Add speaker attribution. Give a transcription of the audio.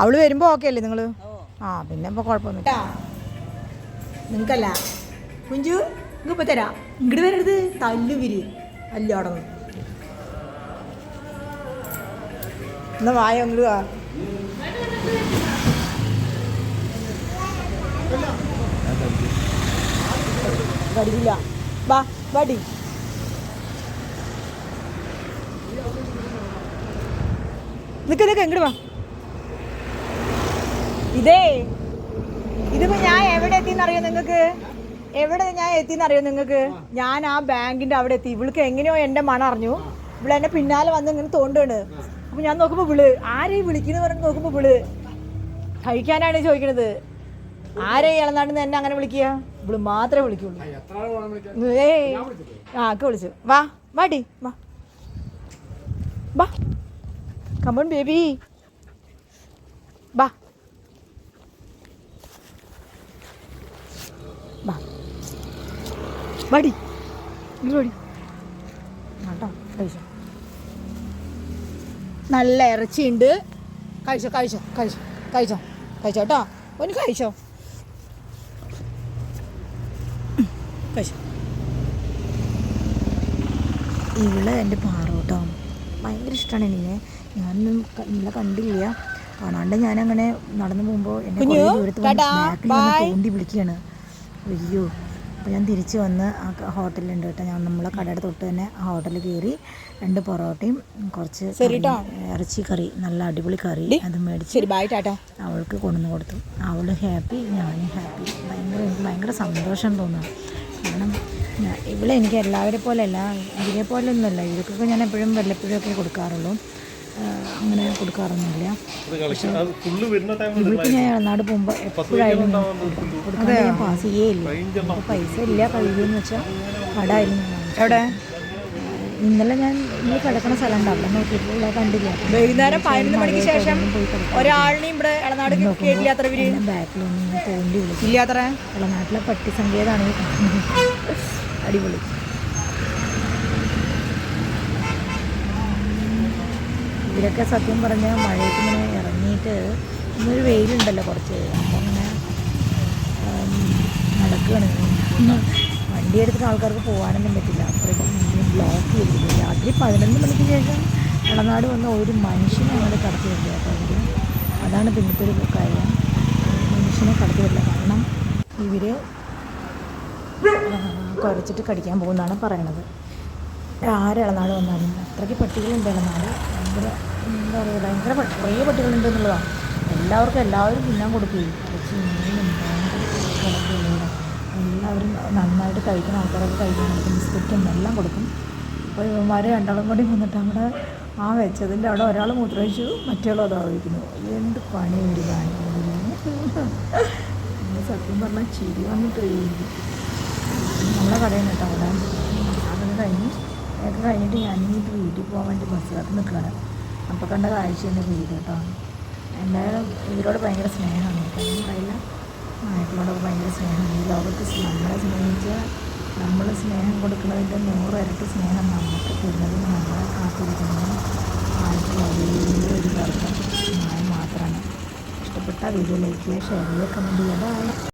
Speaker 1: അവൾ വരുമ്പോൾ ഓക്കെ അല്ലേ നിങ്ങൾ? ആ പിന്നെ ഇപ്പോൾ കുഴപ്പമൊന്നുമില്ല. നിങ്ങൾക്കല്ല. കുഞ്ചു നിങ്ങൾക്ക് ഇപ്പോൾ തരാം. ഇങ്ങോട്ട് വരരുത്. തല്ലുവിരി അല്ലോടന്ന് എന്നാ വായ അങ്ങോട്ട് വാ. കടിക്കില്ല വാ വടി. നിക്ക് നിക്ക് ഇങ്ങോട്ട് വാ. ഇതേ ഇതിപ്പോ ഞാൻ എവിടെ എത്തിന്നറിയോ നിങ്ങക്ക്? എവിടെ ഞാൻ എത്തിന്നറിയോ നിങ്ങക്ക്? ഞാൻ ആ ബാങ്കിന്റെ അവിടെ എത്തി. ഇവൾക്ക് എങ്ങനെയോ എന്റെ മണം അറിഞ്ഞു. ഇവിടെ എന്നെ പിന്നാലെ വന്ന് ഇങ്ങനെ തോണ്ടാണ് അപ്പൊ ഞാൻ നോക്കുമ്പോ വിൾ ആരെയും വിളിക്കുന്നു പറഞ്ഞു നോക്കുമ്പോ വിൾ കഴിക്കാനാണ് ചോദിക്കണത്. ആരെ ഇളനാട്ടിന്ന് എന്നെ അങ്ങനെ വിളിക്കുക? ഇവൾ മാത്രമേ വിളിക്കുള്ളൂ. ഏ ആ ഒക്കെ വിളിച്ചു. വാ വാടി വാ. വാ. കമോൺ ബേബി വാ. വാടി. ഇങ്ങോട്ട് വാടി. കേട്ടോ കഴിച്ചോ. നല്ല ഇറച്ചിയുണ്ട്. കഴിച്ചോ കഴിച്ചോ കഴിച്ചോ കഴിച്ചോ കഴിച്ചോ കേട്ടോ. ഒന്ന് കഴിച്ചോ. കഴിച്ചോ. ഇവൾ എന്റെ പാറു കേട്ടോ ഭയങ്കര ഇഷ്ടമാണ് എനിക്ക് ഞാനൊന്നും നല്ല ഇന്നലെ കണ്ടില്ല. കാണാണ്ട് ഞാനങ്ങനെ നടന്നു പോകുമ്പോൾ എന്നെ കുറേ ദൂരത്ത് ബാക്കിൽ തോണ്ടി വിളിക്കുകയാണ്. അയ്യോ. അപ്പോൾ ഞാൻ തിരിച്ച് വന്ന് ആ ഹോട്ടലുണ്ട് കേട്ടോ. ഞാൻ നമ്മളെ കടയുടെ തൊട്ട് തന്നെ ആ ഹോട്ടലിൽ കയറി രണ്ട് പൊറോട്ടയും കുറച്ച് കറി- ഇറച്ചി കറി നല്ല അടിപൊളി കറി അത് മേടിച്ച് അവൾക്ക് കൊണ്ടുവന്ന് കൊടുത്തു. അവൾ ഹാപ്പി ഞാനും ഹാപ്പി. ഭയങ്കര എനിക്ക് ഭയങ്കര സന്തോഷം തോന്നുന്നു. കാരണം ഇവളെ എനിക്ക് എല്ലാവരെ പോലെയല്ല ഇവരെ പോലെ ഒന്നുമല്ല. ഇവർക്കൊക്കെ ഞാൻ എപ്പോഴും വല്ലപ്പോഴും ഒക്കെ കൊടുക്കാറുള്ളൂ. അങ്ങനെ കൊടുക്കാറൊന്നുമില്ല. വീട്ടിൽ ഞാൻ ഇളനാട് പോകുമ്പോൾ എപ്പോഴായാലും കൊടുക്കാൻ ഞാൻ പാസ് ചെയ്യേയില്ല. അപ്പോൾ പൈസ ഇല്ല കഴിയുമെന്ന് വെച്ചാൽ കടായിരുന്നു
Speaker 2: എവിടെ?
Speaker 1: ഇന്നലെ ഞാൻ ഇന്ന് കിടക്കുന്ന സ്ഥലം ഉണ്ടാവില്ല നോക്കിയിട്ടില്ല നോക്കിയിട്ടുള്ള കണ്ടില്ല.
Speaker 2: വൈകുന്നേരം പതിനൊന്ന് മണിക്ക് ശേഷം ഒരാളിനെയും ഇവിടെ ഇളനാട് കേട്ടില്ലാത്ര
Speaker 1: ബാക്കിലൊന്നും തോണ്ടി വിളിക്കും ഇളനാട്ടിലെ പട്ടി സങ്കേതമാണ് അടിപൊളി. ഇവരൊക്കെ സത്യം പറഞ്ഞാൽ മഴയത്ത് ഇങ്ങനെ ഇറങ്ങിയിട്ട് ഇന്നൊരു വെയിലുണ്ടല്ലോ കുറച്ച്. അപ്പം ഇങ്ങനെ നടക്കുകയാണ് വണ്ടി എടുത്തിട്ട് ആൾക്കാർക്ക് പോകാനൊന്നും പറ്റില്ല. അത്രയും ബ്ലോക്ക് ചെയ്തിരിക്കും രാത്രി പതിനൊന്ന് മണിക്ക് ശേഷം ഇളനാട് വന്ന ഒരു മനുഷ്യനെ അങ്ങോട്ട് കടത്തി വിട്ടില്ല അപ്പോൾ അവർ അതാണ് പിന്നത്തെ ഒരു കാര്യം. മനുഷ്യനെ കടത്തി വിടില്ല കാരണം ഇവർ കുരച്ചിട്ട് കടിക്കാൻ പോകുന്നതാണ് പറയണത്. ആര് ഇളനാട് വന്നാലും അത്രയ്ക്ക് പട്ടികളുണ്ട് ഇളനാട് ഭയങ്കര എന്താ പറയുക ഭയങ്കര കുറേ പട്ടികളുണ്ട് എന്നുള്ളതാണ്. എല്ലാവർക്കും എല്ലാവരും തിന്നാൻ കൊടുക്കുകയും കുറച്ച് മീനും എല്ലാവരും നന്നായിട്ട് കഴിക്കുന്ന ആൾക്കാരൊക്കെ കഴിക്കാൻ കൊടുക്കും ബിസ്ക്കറ്റും എല്ലാം കൊടുക്കും. അപ്പോൾ ഇവന്മാർ രണ്ടാളും കൂടി വന്നിട്ട് അവിടെ ആ വെച്ചതിന്റെ അവിടെ ഒരാൾ മൂത്രമൊഴിച്ചു മറ്റേ അത് ഒഴിക്കുന്നു എന്ത് പണി ഒരു കാണിക്കുന്നത് സത്യം പറഞ്ഞാൽ ചിരി വന്നിട്ട് നമ്മളെ കടയിൽ കേട്ടോ അവിടെ. അതൊക്കെ കഴിഞ്ഞ് അതൊക്കെ കഴിഞ്ഞിട്ട് ഞാൻ ഈ വീട്ടിൽ പോകാൻ വേണ്ടി ബസ് കാത്ത് നിൽക്കുകയാണ് അപ്പോൾ കണ്ട കാഴ്ച എന്റെ വീട് കേട്ടോ. എന്തായാലും ഇവരോട് ഭയങ്കര സ്നേഹമാണ്. ഒന്നും പറയില്ല. നായ്ക്കളോടൊക്കെ ഭയങ്കര സ്നേഹമാണ്. ഈ ലോകത്ത് നമ്മളെ സ്നേഹിച്ച് നമ്മൾ സ്നേഹം കൊടുക്കുന്നതിന്റെ നൂറ് ഇരട്ടി സ്നേഹം നമുക്ക് തരുന്നതിന് നമ്മളെ കാത്തിരിക്കുന്നത് ആയിട്ടുള്ള ഒരു വർഗം നായ മാത്രമാണ്. ഇഷ്ടപ്പെട്ട വീഡിയോ ലൈക്ക് ചെയ്യുക ഷെയർ ചെയ്യുക കമന്റ് ചെയ്യുക.